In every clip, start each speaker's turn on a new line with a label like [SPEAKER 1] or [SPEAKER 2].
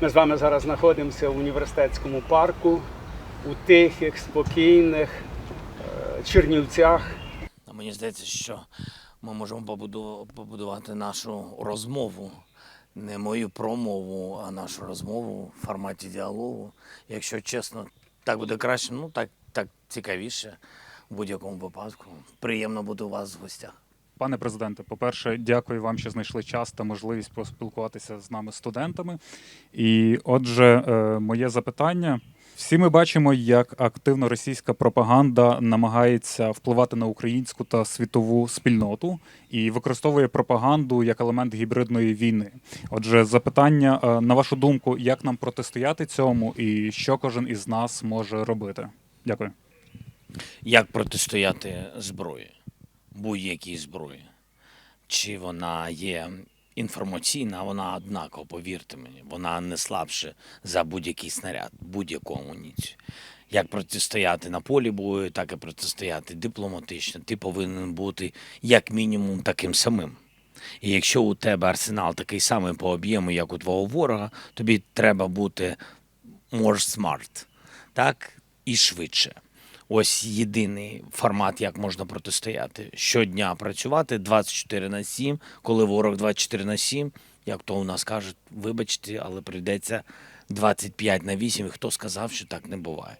[SPEAKER 1] Ми з вами зараз знаходимося в університетському парку, у тихих, спокійних е, Чернівцях.
[SPEAKER 2] Мені здається, що ми можемо побудувати нашу розмову, не мою промову, а нашу розмову в форматі діалогу. Якщо чесно, так буде краще, ну так, так цікавіше в будь-якому випадку. Приємно бути у вас в гостях.
[SPEAKER 3] Пане президенте, по-перше, дякую вам, що знайшли час та можливість поспілкуватися з нами, студентами. І отже, е, моє запитання. Всі ми бачимо, як активно російська пропаганда намагається впливати на українську та світову спільноту і використовує пропаганду як елемент гібридної війни. Отже, запитання е, на вашу думку, як нам протистояти цьому, і що кожен із нас може робити? Дякую.
[SPEAKER 2] Як протистояти зброї, будь-якій зброї? Чи вона є інформаційна, вона однакова, повірте мені, вона не слабше за будь-який снаряд, будь-яку амуніцію. Як протистояти на полі бою, так і протистояти дипломатично. Ти повинен бути як мінімум таким самим. І якщо у тебе арсенал такий самий по об'єму, як у твого ворога, тобі треба бути more smart, так? І швидше. Ось єдиний формат, як можна протистояти. Щодня працювати 24 на 7, коли ворог 24 на 7, як то у нас кажуть, вибачте, але прийдеться 25 на 8, і хто сказав, що так не буває.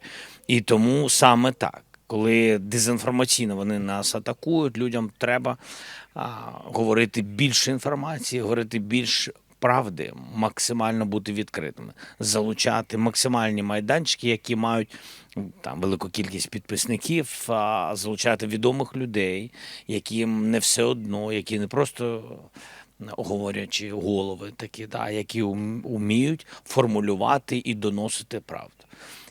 [SPEAKER 2] І тому саме так. Коли дезінформаційно вони нас атакують, людям треба а, говорити більше інформації, говорити більш правди, максимально бути відкритими, залучати максимальні майданчики, які мають там велику кількість підписників, а залучати відомих людей, яким не все одно, які не просто говорячи голови такі, да, які ум- уміють формулювати і доносити правду.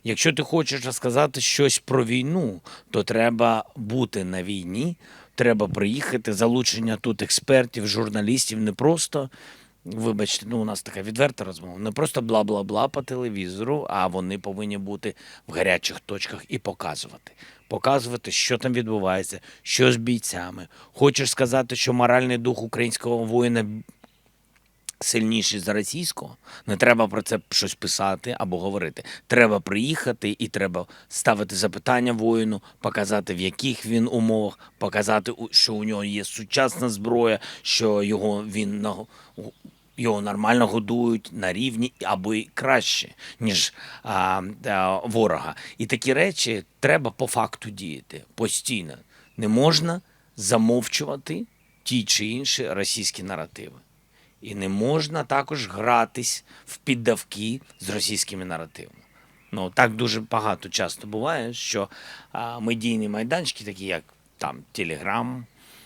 [SPEAKER 2] Якщо ти хочеш розказати щось про війну, то треба бути на війні, треба приїхати, залучення тут експертів, журналістів, не просто. Вибачте, ну у нас така відверта розмова. Не просто бла-бла-бла по телевізору, а вони повинні бути в гарячих точках і показувати. Показувати, що там відбувається, що з бійцями. Хочеш сказати, що моральний дух українського воїна сильніший за російського, не треба про це щось писати або говорити. Треба приїхати і треба ставити запитання воїну, показати, в яких він умовах, показати, що у нього є сучасна зброя, що його він на його нормально годують на рівні або й краще, ніж а, а, ворога. І такі речі треба по факту діяти постійно. Не можна замовчувати ті чи інші російські наративи. І не можна також гратись в піддавки з російськими наративами. Ну так дуже багато часто буває, що а, медійні майданчики, такі як там Телеграм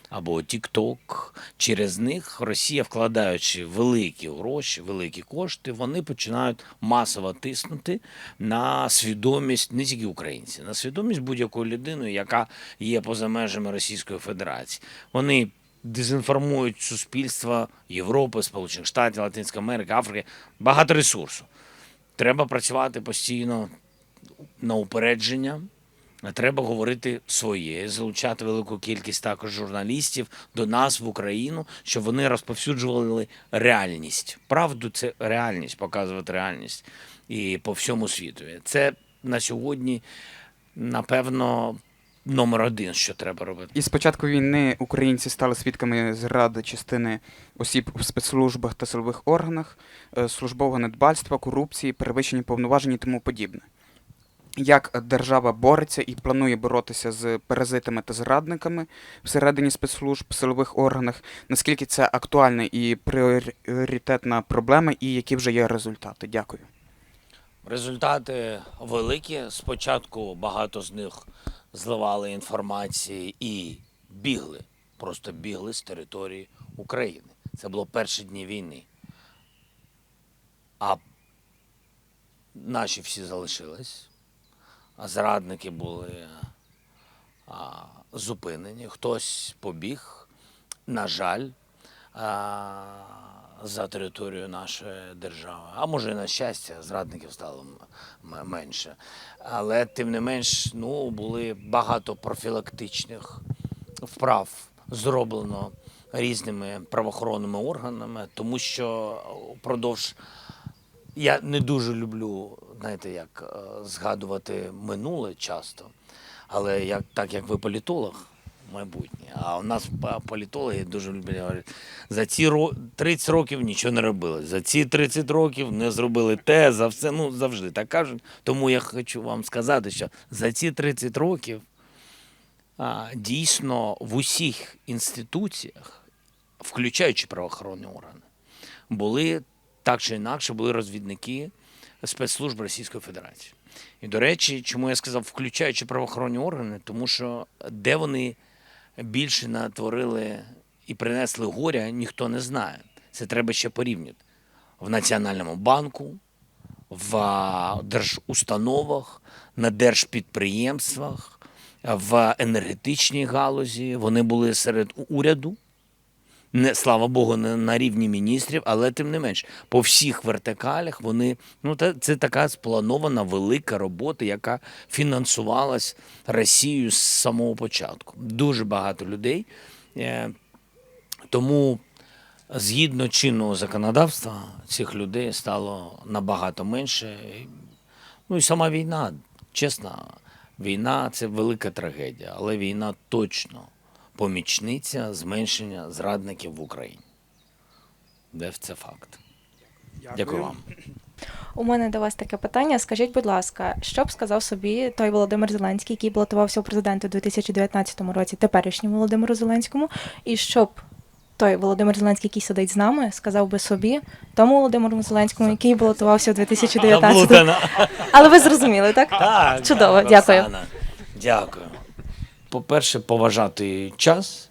[SPEAKER 2] або Тікток, через них Росія, вкладаючи великі гроші, великі кошти, вони починають масово тиснути на свідомість не тільки українців, на свідомість будь-якої людини, яка є поза межами Російської Федерації. Вони дезінформують суспільство Європи, Сполучених Штатів, Латинської Америки, Африки. Багато ресурсу. Треба працювати постійно на упередження. Треба говорити своє, залучати велику кількість також журналістів до нас в Україну, щоб вони розповсюджували реальність. Правду це реальність, показувати реальність і по всьому світу. Це на сьогодні, напевно, номер один, що треба робити.
[SPEAKER 4] Із початку війни українці стали свідками зради частини осіб у спецслужбах та силових органах, е, службового недбальства, корупції, перевищення повноважень і тому подібне. Як держава бореться і планує боротися з паразитами та зрадниками всередині спецслужб, силових органах? Наскільки це актуальна і пріоритетна проблема, і які вже є результати? Дякую.
[SPEAKER 2] Результати великі. Спочатку багато з них зливали інформації і бігли, просто бігли з території України. Це було перші дні війни. А наші всі залишились, а зрадники були а, зупинені. Хтось побіг, на жаль, а, за територію нашої держави. А може, на щастя, зрадників стало менше. Але тим не менш, ну, були багато профілактичних вправ зроблено різними правоохоронними органами, тому що впродовж я не дуже люблю, знаєте, як е, згадувати минуле часто, але як, так як ви політолог, майбутнє. А у нас політологи дуже люблять говорити, за ці ро- 30 років нічого не робили, за ці 30 років не зробили те, за все. Ну, завжди так кажуть. Тому я хочу вам сказати, що за ці 30 років а, дійсно в усіх інституціях, включаючи правоохоронні органи, були так чи інакше були розвідники спецслужб Російської Федерації. І, до речі, чому я сказав, включаючи правоохоронні органи, тому що де вони більше натворили і принесли горя, ніхто не знає. Це треба ще порівняти. В Національному банку, в держустановах, на держпідприємствах, в енергетичній галузі. Вони були серед уряду, не слава Богу, не на рівні міністрів, але тим не менш, по всіх вертикалях вони ну та це така спланована велика робота, яка фінансувалась Росією з самого початку. Дуже багато людей. Е, Тому згідно чинного законодавства цих людей стало набагато менше. Ну і сама війна, чесно, війна це велика трагедія, але війна точно помічниця зменшення зрадників в Україні. Де це факт. Дякую вам.
[SPEAKER 5] У мене до вас таке питання. Скажіть, будь ласка, що б сказав собі той Володимир Зеленський, який балотувався у президенти у 2019 році, теперішньому Володимиру Зеленському, і що б той Володимир Зеленський, який сидить з нами, сказав би собі тому Володимиру Зеленському, який балотувався у 2019 році. Але ви зрозуміли, так?
[SPEAKER 2] Так,
[SPEAKER 5] Чудово, дякую.
[SPEAKER 2] Дякую. По-перше, поважати час.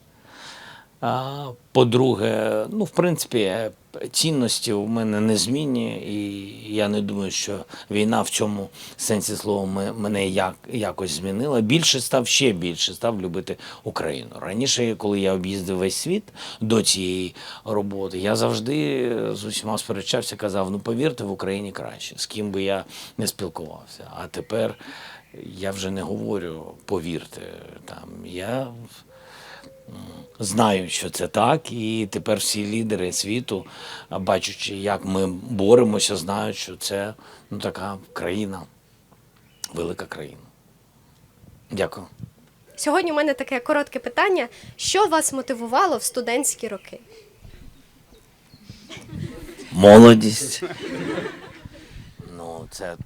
[SPEAKER 2] По-друге, ну, в принципі, е, цінності у мене незмінні, і я не думаю, що війна в цьому сенсі слова мене як, якось змінила. Більше став ще більше став любити Україну. Раніше, коли я об'їздив весь світ до цієї роботи, я завжди з усіма сперечався, казав: ну повірте, в Україні краще, з ким би я не спілкувався. А тепер я вже не говорю, повірте, там я знаю, що це так, і тепер всі лідери світу, бачачи, як ми боремося, знають, що це ну, така країна, велика країна. Дякую.
[SPEAKER 6] Сьогодні у мене таке коротке питання: що вас мотивувало в студентські роки?
[SPEAKER 2] Молодість. Ну, це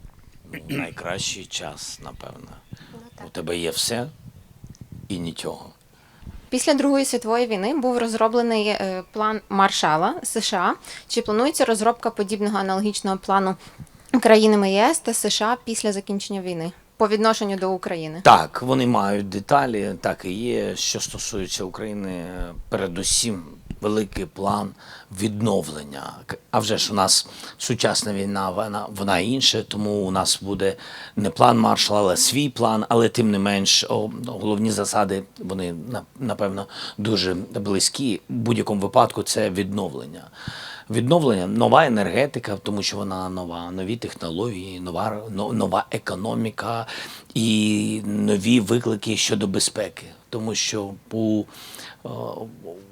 [SPEAKER 2] найкращий час, напевно. У тебе є все і нічого.
[SPEAKER 7] Після Другої світової війни був розроблений е, план Маршала США. Чи планується розробка подібного аналогічного плану країнами ЄС та США після закінчення війни по відношенню до України?
[SPEAKER 2] Так, вони мають деталі, так і є. Що стосується України, передусім великий план відновлення. А вже ж у нас сучасна війна, вона, вона інша, тому у нас буде не план Маршала, але свій план. Але тим не менш, головні засади вони на- напевно дуже близькі. В будь-якому випадку це відновлення. Відновлення, нова енергетика, тому що вона нова, нові технології, нова, нова економіка і нові виклики щодо безпеки. Тому що у, е,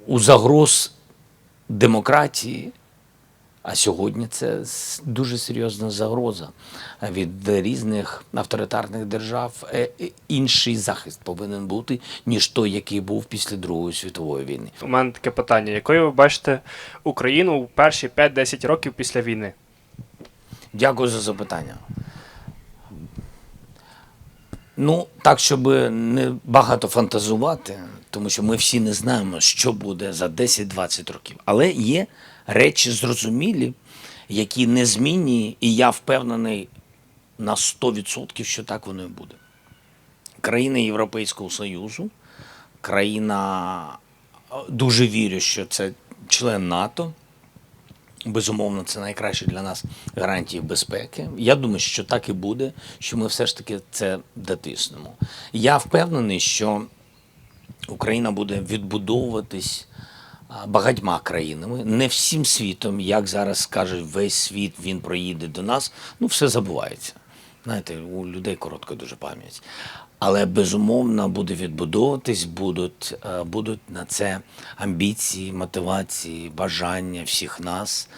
[SPEAKER 2] у загроз демократії, а сьогодні це дуже серйозна загроза від різних авторитарних держав. Е, е, Інший захист повинен бути, ніж той, який був після Другої світової війни.
[SPEAKER 8] У мене таке питання: якою ви бачите Україну у перші 5-10 років після війни?
[SPEAKER 2] Дякую за запитання. Ну, так, щоб не багато фантазувати, тому що ми всі не знаємо, що буде за 10-20 років. Але є речі зрозумілі, які незмінні, і я впевнений на 100%, що так воно і буде. Країни Європейського Союзу, країна е, дуже вірю, що це член НАТО. Безумовно, це найкраще для нас гарантії безпеки. Я думаю, що так і буде, що ми все ж таки це дотиснемо. Я впевнений, що Україна буде відбудовуватись багатьма країнами, не всім світом, як зараз каже весь світ, він проїде до нас. Ну, все забувається. Знаєте, у людей коротка дуже пам'ять. Але безумовно буде відбудовуватись, будуть, е, будуть на це амбіції, мотивації, бажання всіх нас.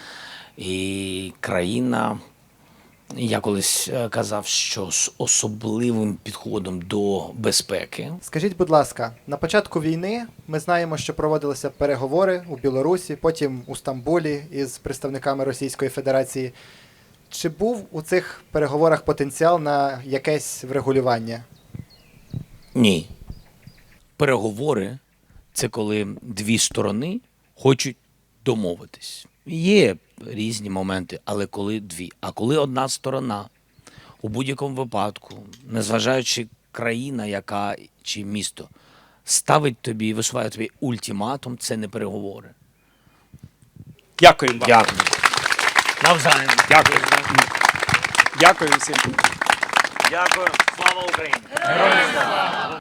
[SPEAKER 2] І країна Я колись е, казав, що з особливим підходом до безпеки
[SPEAKER 9] Скажіть, будь ласка, на початку війни ми знаємо, що проводилися переговори у Білорусі, потім у Стамбулі із представниками Російської Федерації. Чи був у цих переговорах потенціал на якесь врегулювання?
[SPEAKER 2] Ні. Переговори це коли дві сторони хочуть домовитись. Є різні моменти, але коли дві. А коли одна сторона у будь-якому випадку, незважаючи країна, яка чи місто, ставить тобі, висуває тобі ультиматум, це не переговори.
[SPEAKER 1] Дякуємо вам.
[SPEAKER 2] Дякую. Навзаєм.
[SPEAKER 1] Дякую. Дякую всім.
[SPEAKER 2] Дякую. Слава Україні!